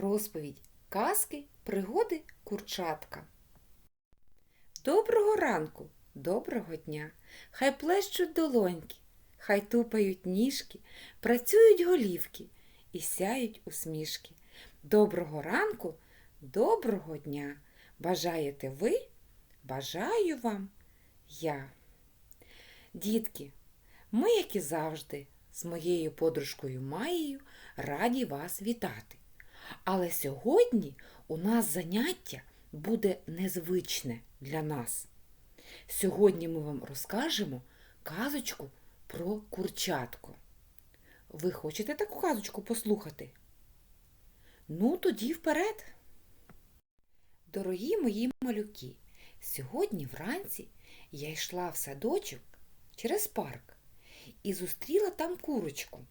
Розповідь казки, пригоди курчатка. Доброго ранку, доброго дня. Хай плещуть долоньки, хай тупають ніжки, працюють голівки і сяють усмішки. Доброго ранку, доброго дня. Бажаєте ви? Бажаю вам я. Дітки, ми, як і завжди, з моєю подружкою Маєю раді вас вітати. Але сьогодні у нас заняття буде незвичне для нас. Сьогодні ми вам розкажемо казочку про курчатко. Ви хочете таку казочку послухати? Ну, тоді вперед. Дорогі мої малюки, сьогодні вранці я йшла в садочок через парк і зустріла там курочку.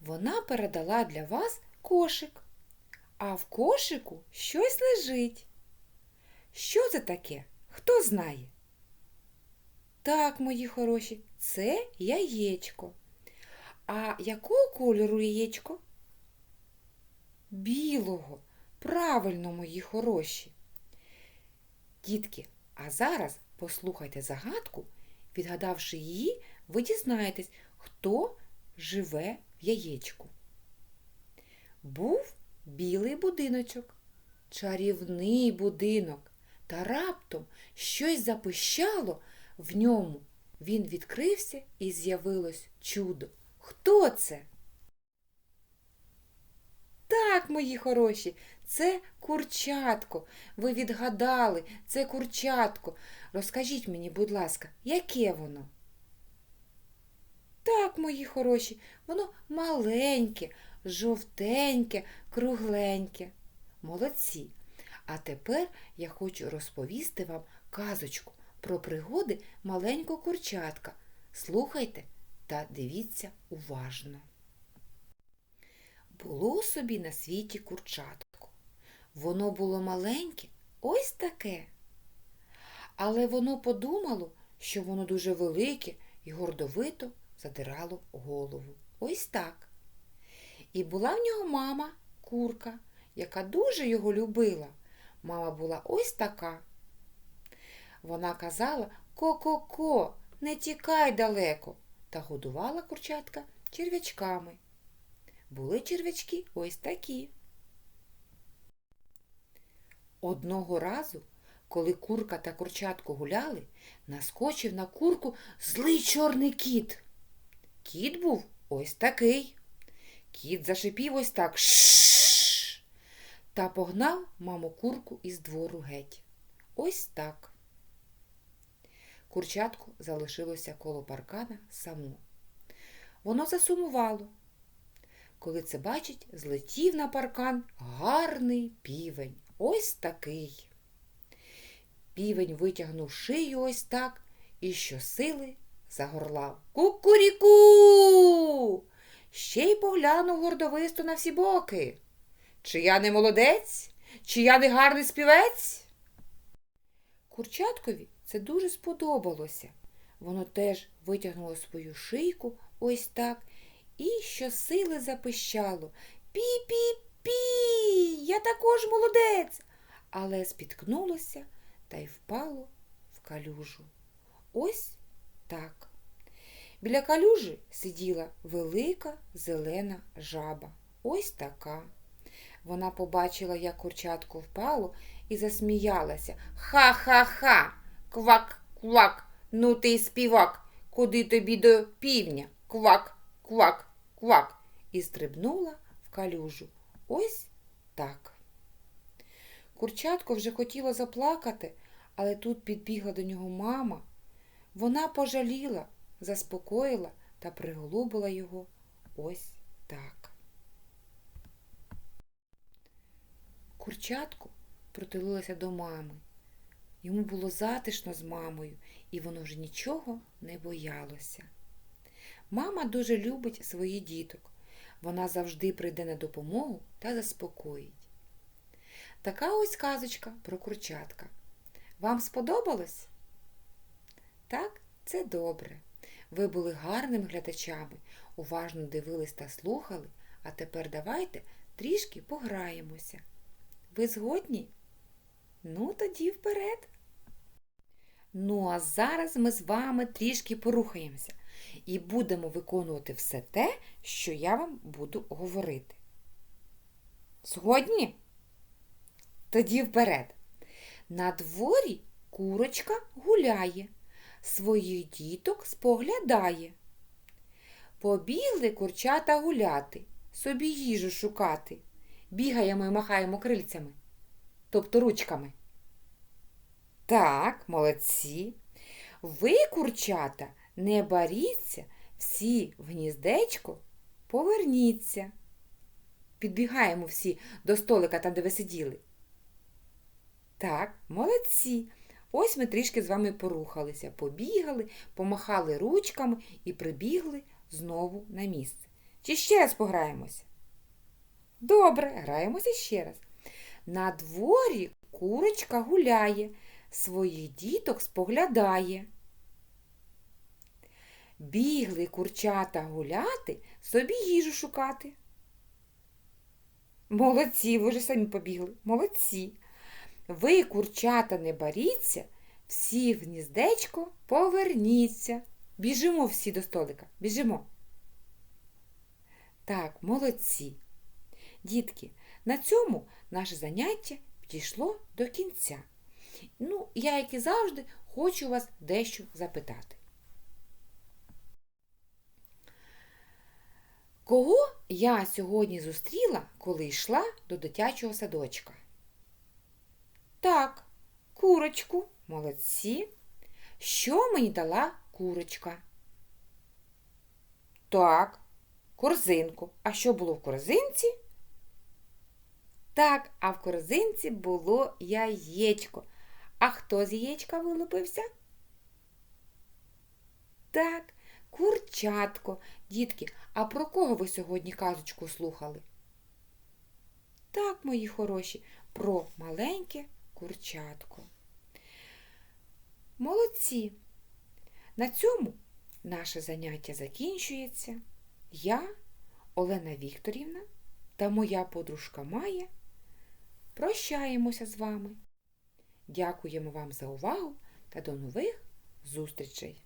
Вона передала для вас кошик, а в кошику щось лежить. Що це таке? Хто знає? Так, мої хороші, це яєчко. А якого кольору яєчко? Білого. Правильно, мої хороші. Дітки, а зараз послухайте загадку. Відгадавши її, ви дізнаєтесь, хто живе в яєчку. Був білий будиночок, чарівний будинок, та раптом щось запищало в ньому. Він відкрився і з'явилось чудо. Хто це? Так, мої хороші, це курчатко. Ви відгадали, це курчатко. Розкажіть мені, будь ласка, яке воно? Так, мої хороші, воно маленьке, жовтеньке, кругленьке. Молодці. А тепер я хочу розповісти вам казочку про пригоди маленького курчатка. Слухайте та дивіться уважно. Було собі на світі курчатко. Воно було маленьке, ось таке. Але воно подумало, що воно дуже велике і гордовито задирало голову. Ось так. І була в нього мама курка, яка дуже його любила. Мама була ось така. Вона казала Ко-ко-ко, не тікай далеко, та годувала курчатка черв'ячками. Були черв'ячки ось такі. Одного разу, коли курка та курчатко гуляли, наскочив на курку злий чорний кіт. Кіт був ось такий. Кіт зашипів ось так шш та погнав маму курку із двору геть. Ось так. Курчатко залишилося коло паркана само. Воно засумувало. Коли це бачить, злетів на паркан гарний півень. Ось такий. Півень витягнув шию ось так і щосили загорлав. Кукуріку. Ще й поглянув гордовисто на всі боки. Чи я не молодець? Чи я не гарний співець? Курчаткові це дуже сподобалося. Воно теж витягнуло свою шийку ось так і щосили запищало. Пі-пі-пі, я також молодець. Але спіткнулося та й впало в калюжу. Ось так. Біля калюжі сиділа велика зелена жаба. Ось така. Вона побачила, як курчатко впало, і засміялася. Ха-ха-ха, квак-квак, ну ти співак, куди тобі до півня? Квак, квак, квак. І стрибнула в калюжу. Ось так. Курчатко вже хотіло заплакати, але тут підбігла до нього мама. Вона пожаліла, заспокоїла та приголубила його ось так. Курчатко протулилося до мами. Йому було затишно з мамою, і воно вже нічого не боялося. Мама дуже любить своїх діток. Вона завжди прийде на допомогу та заспокоїть. Така ось казочка про курчатка. Вам сподобалось? Так, це добре. Ви були гарними глядачами, уважно дивились та слухали, а тепер давайте трішки пограємося. Ви згодні? Ну, тоді вперед. Ну, а зараз ми з вами трішки порухаємося і будемо виконувати все те, що я вам буду говорити. Згодні? Тоді вперед. На дворі курочка гуляє, своїх діток споглядає. Побігли курчата гуляти, собі їжу шукати. Бігаємо і махаємо крильцями, тобто ручками. Так, молодці. Ви, курчата, не боріться, всі в гніздечко поверніться. Підбігаємо всі до столика там, де ви сиділи. Так, молодці. Ось ми трішки з вами порухалися, побігали, помахали ручками і прибігли знову на місце. Чи ще раз пограємося? Добре, граємося ще раз. На дворі курочка гуляє, своїх діток споглядає. Бігли курчата гуляти, собі їжу шукати. Молодці, ви вже самі побігли. Молодці. Ви, курчата, не боріться, всі в гніздечко поверніться. Біжимо всі до столика. Біжимо. Так, молодці. Дітки, на цьому наше заняття підійшло до кінця. Ну, я, як і завжди, хочу вас дещо запитати. Кого я сьогодні зустріла, коли йшла до дитячого садочка? Так, курочку, молодці. Що мені дала курочка? Так, корзинку. А що було в корзинці? Так, а в корзинці було яєчко. А хто з яєчка вилупився? Так, курчатко. Дітки, а про кого ви сьогодні казочку слухали? Так, мої хороші, про маленьке курчатко. Молодці! На цьому наше заняття закінчується. Я, Олена Вікторівна та моя подружка Майя прощаємося з вами. Дякуємо вам за увагу та до нових зустрічей!